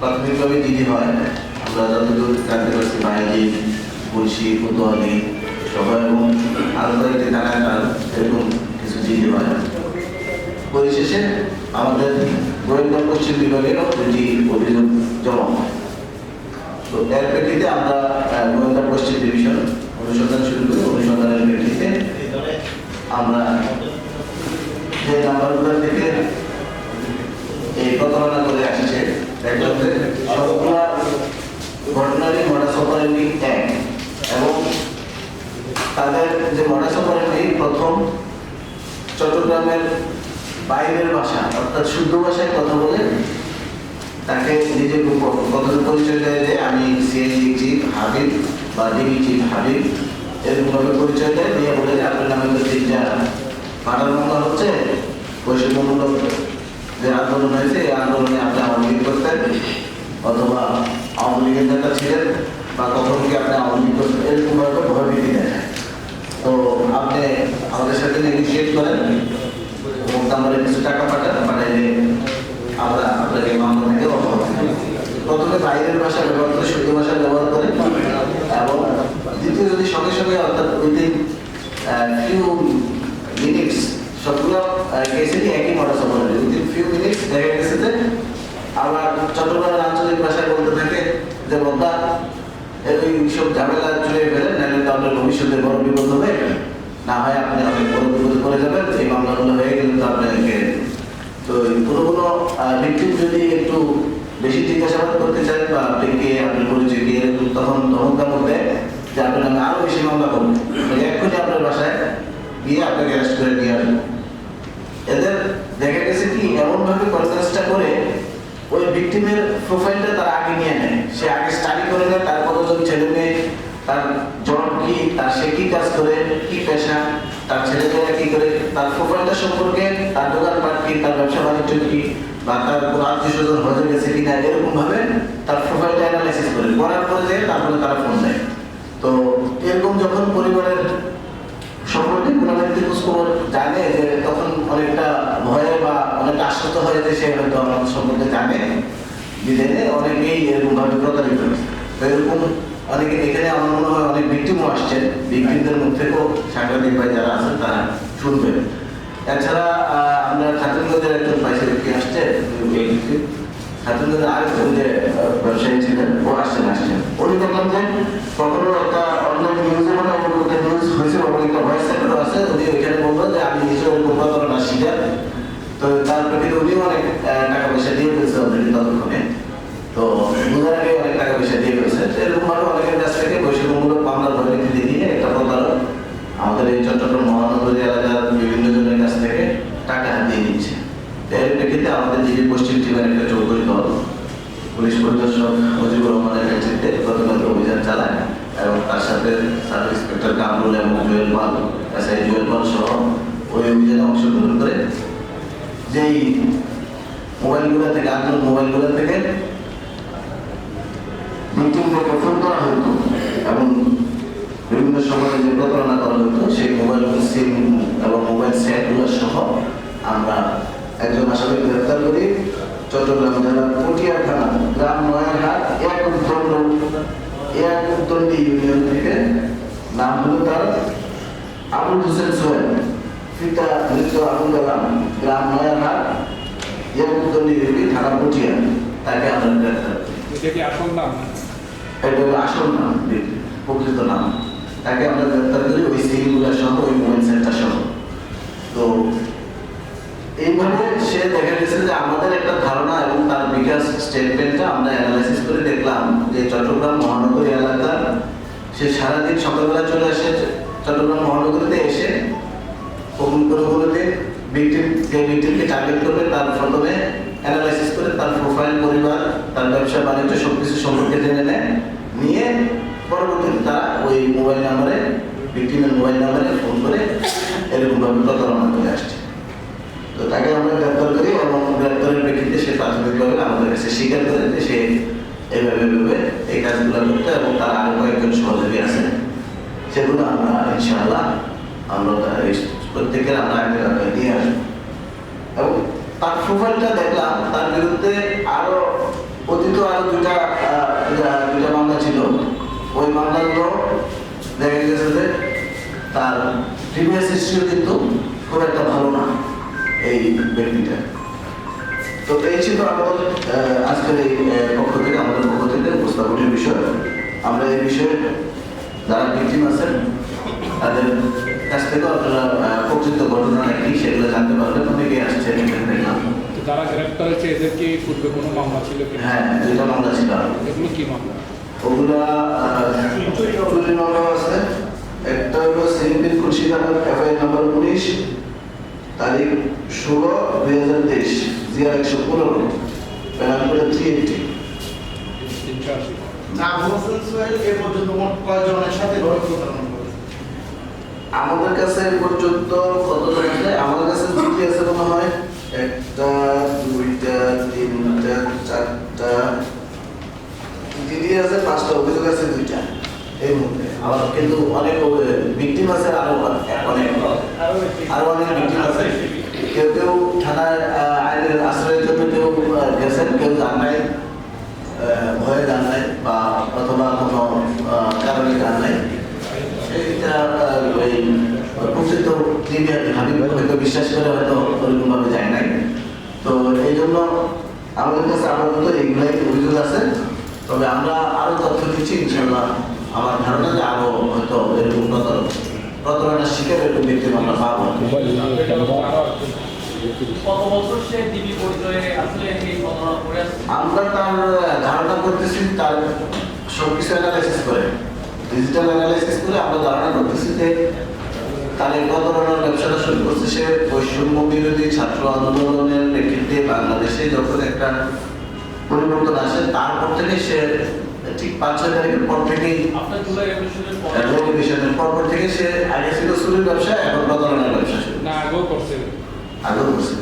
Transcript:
প্রাথমিকভাবে জিডি হয়? আমরা যতদূর জানতে পারছি বায়াজি মুন্সি কোতোয়ালি সবাই এবং আরও কয়েকটি থানায় এরকম কিছু জিডি হয়? পরিশেষে আমাদের গোয়েন্দা পশ্চিম বিভাগেরও দুটি অভিযোগ জমা হয়। তো এর প্রেক্ষিতে আমরা গোয়েন্দা পশ্চিম ডিভিশন অনুসন্ধান শুরু করি। অনুসন্ধানের প্রেক্ষিতে আমরা যে নাম্বারগুলো থেকে এই প্রতারণা করে আসছে দেখলাম যে সবগুলা ঘটনারই মডাস অপারেন্ডি এক এবং তাদের যে মডাস অপারেন্ডি প্রথম চট্টগ্রামের বাইরের ভাষা, অর্থাৎ শুদ্ধ ভাষায় কথা বলে তাকে নিজে প্রথমে পরিচয় দেয় যে আমি সিএনজি চিফ হাবিব বা ডিবি চিফ হাবিব এরকমভাবে পরিচয় দেয়। দিয়ে বলে যে, আপনার নামে তো তিনটা মামলা হচ্ছে, বৈষম্যমূলক যে আন্দোলন হয়েছে, এই আন্দোলনে আপনি আওয়ামী লীগ করতেন অথবা আওয়ামী লীগের নেতা ছিলেন বা কখনো কি আপনি আওয়ামী লীগ করতেন? এরকমভাবে ভয়ভীতি দেয় তো আপনি আমাদের সাথে নেগোসিয়েট করেন এবং তারপরে কিছু টাকা পাঠান পাঠাইলে আমরা আপনাকে মামলা থেকে অব্যাহত করি। প্রথমে বাইরের ভাষা ব্যবহার করে শুদ্ধ ভাষা ব্যবহার করে এবং দ্বিতীয় যদি সঙ্গে সঙ্গে অর্থাৎ উইদিন ফিউ মিনিটস সবগুলো কেসেরই একই modus operandi within few minutes দেখা গেছে যে আবার চট্টগ্রামের আঞ্চলিক ভাষায় বলতে থাকে যে বন্ধা এই ঝামেলা চলে ফেলেন নাহলে তো আপনার ভবিষ্যতে বড় বিপদ হবে। না হয় আপনি অনেক বড় বিপদে পড়ে যাবেন এই মামলাগুলো হয়ে গেলে তো আপনাকে তো কোনো কোনো ভিক্টিম যদি একটু বেশি জিজ্ঞাসাবাদ করতে চান বা আপনাকে আপনার পরিচয় দিয়ে তখন ধমকামক দেয় যে আপনার নামে বেশি মামলা করবে এক্ষুনি আপনার বাসায় গিয়ে আপনাকে অ্যারেস্ট করে নিয়ে আসবে এদের দেখা গেছে কি এমন ভাবে কনফারেন্সটা করে ওই ভিকটিমের প্রোফাইলটা তার আগে নিয়ে নেয়। সে আগে স্টাডি করে নেয়, তার কতজন ছেলে মেয়ে, তার জব কি, তার সে কি কাজ করে, কি পেশা, তার ছেলে মেয়েরা কি করে, তার প্রোফাইলটা সম্পর্কে, তার দোকানপাট কি, তার ব্যবসা বাণিজ্য কি, বা তার কোনো আত্মীয় স্বজন হজে গেছে কিনা এরকম ভাবে তার প্রোফাইলটা অ্যানালাইসিস করে। করার পরে তারপরে তারা ফোন দেয়। তো এরকম যখন পরিবারের সম্পর্কে কোনো খোঁজখবর জানে যে তখন অনেকটা ভয়ে বা অনেকটা আশ্বস্ত হয়ে যে সে হয়তো আমার সম্পর্কে জানে বিদেনে অনেকেই এরকম ভাবে প্রতারিত তো এরকম অনেকে, এখানে আমার মনে হয় অনেক ভিক্টিমও আসছেন ভিক্টিমদের মুখ থেকেও সাংবাদিক ভাই যারা আছেন তারা শুনবেন। এছাড়া আমরা ছাত্রীদের একজন পাইছে ছাত্রীদের আরেকজন যে ব্যবসায়ী ছিলেন, ও আসছেন আসছেন। উনি যে একটা অনলাইন নিউজে মানে নিউজ হয়েছে আছে, উনি ওইখানে বলল যে, আমি নিজেও এরকম প্রতারণা শিকার। তো তার প্রতি উনিও অনেক টাকা পয়সা দিয়ে ফেলছে অলরেডি ততক্ষণে। তো আগে অনেক টাকা পয়সা দিয়ে ফেলছে। এরকম ভাবে অনেকের কাছ থেকে বৈষম্যমূলক মামলার ভয়ভীতি দিয়ে একটা প্রতারক আমাদের এই চট্টগ্রাম মহানগরী এলাকার বিভিন্ন জনের কাছ থেকে টাকা হাতিয়ে নিচ্ছে তো এর প্রেক্ষিতে আমাদের জিবি পশ্চিম টিমের একটা চৌধুরী দল, পুলিশ পরিদর্শক মুজিবুর রহমানের নেতৃত্বে গতকাল অভিযান চালায় এবং তার সাথে সাব ইন্সপেক্টর কামরুল এবং জুয়েল পাল, এসআই জুয়েল পাল সহ ওই অভিযানে অংশগ্রহণ করে যেই মোবাইলগুলো থেকে আন্দোলন মোবাইলগুলো থেকে মিটিংগুলোকে ফোন করা হতো এবং বিভিন্ন সময়ে যে প্রতারণা করা হতো, সেই মোবাইল সিম এবং মোবাইল সেটগুলো সহ আমরা একজন আসামি গ্রেফতার করি চট্টগ্রাম জেলার পটিয়া থানা গ্রাম নয়ারহাট এক উত্তর এক উত্তরটি ইউনিয়ন থেকে নাম হলো তার আবুল হোসেন সোহেল। পিতা মৃত আবুল কালাম গ্রাম নয়ারহাট এক উত্তরটি ইউপি থানা পটিয়া তাকে আমরা গ্রেফতার করি। আসল নাম? এটা হলো আসল নাম প্রকৃত নাম। তাকে আমরা গ্রেপ্তার করি ওই সিমগুলো সহ ওই মোবাইল সেন্টার সহ। তো এইভাবে সে দেখা গেছে যে আমাদের একটা ধারণা এবং তার বিকাশ স্টেটমেন্টটা আমরা অ্যানালাইসিস করে দেখলাম যে চট্টগ্রাম মহানগরী এলাকার সে সারাদিন সকালবেলা চলে আসে, চট্টগ্রাম মহানগরীতে এসে কখন কোনো কোনো দিন যে ভিকটিমকে টার্গেট করবে তার প্রথমে অ্যানালাইসিস করে তার প্রোফাইল পরিবার, তার ব্যবসা, বাণিজ্য সব কিছু সম্পর্কে জেনে নেয়। নিয়ে পরবর্তীতে তারা ওই মোবাইল নাম্বারে ভিকটিমের মোবাইল নাম্বারে ফোন করে এরকমভাবে প্রতারণা করে আসছে। তো তাকে আমরা গ্রেপ্তার করি এবং গ্রেপ্তারের প্রেক্ষিতে সে প্রাথমিকভাবে আমাদের কাছে স্বীকার করে যে সে এভাবে এভাবে এই কাজগুলো করতে এবং তার আরও কয়েকজন সহযোগী আছে। সেগুলো আমরা, ইনশাআল্লাহ, আমরা প্রত্যেকের আমরা আগে দিয়ে আসব। এবং তার প্রোফাইলটা দেখলাম, তার বিরুদ্ধে আরও অতীত আরও দুইটা- দুইটা মামলা ছিল। ওই মামলাগুলো দেখা গেছে যে তার প্রিভিয়াস হিস্ট্রিও কিন্তু খুব একটা ভালো না। এই ব্যক্তিটা তো এই ছিল আমাদের আজকের এই পক্ষ থেকে আমাদের পক্ষ থেকে উপস্থাপনের বিষয়। আমরা এই বিষয়ে যারা ভিকটিম আছেন তাদের কাছ থেকে আপনারা প্রকৃত ঘটনা নাকি সেগুলো জানতে পারবেন অনেকে আসছে যারা গ্রেপ্তার হয়েছে এদের কি পূর্বে কোনো মামলা ছিল হ্যাঁ দুইটা মামলা ছিল। এগুলো কি মামলা? ওগুলা চুরি মামলা আছে। একটা হলো সিএমপির খুরশিদাবাদ এফআইআর নাম্বার উনিশ তারিখ ষোলো দুই হাজার তেইশ, জিয়ার একশো পনেরো প্যানাল করে থ্রি এইটটি আমাদের কাছে পর্যন্ত কতজন আছে আমাদের কাছে জিডি আছে মনে হয়, একটা, দুইটা, তিনটা, চারটা। জিডি আছে, পাঁচটা অভিযোগ আছে আবার কিন্তু অনেক ভিকটিম আছে আরও অনেক আরও অনেক ভিকটিম আছে। কেউ কেউ আহ, আইনের আশ্রয়ের জন্য কেউ গেছেন কেউ যান নাই ভয়ে যান নাই বা অথবা কোনো কারণে যান নাই। হয়তো বিশ্বাস করে হয়তো ওরকমভাবে যায় নাই। তো এই জন্য আমাদের কাছে আপাতত এইগুলাই অভিযোগ আছে। তবে আমরা আরও তথ্য দিচ্ছি ইনশাল্লাহ আমার ধারণা যে আরও হয়তো এরকম প্রতারণা প্রতারণার শিকার এরকম ব্যক্তি আমরা পাবো আমরা তার ধারণা করতেছি তার সবকিছু অ্যানালাইসিস করে। ডিজিটাল অ্যানালাইসিস করে আমরা ধারণা করতেছি যে তার প্রতারণার ব্যবসাটা শুরু করছে সে বৈষম্য বিরোধী ছাত্র আন্দোলনের প্রেক্ষিতে বাংলাদেশে যখন একটা পরিবর্তন আসে তারপর থেকে সে ঠিক পাঁচ ছয় তারিখের পর থেকেই আপনার পর থেকে সে আগে ছিল ব্যবসা এখন বদলানোর ব্যবসা শুরু। না আগেও করছে আগেও করছে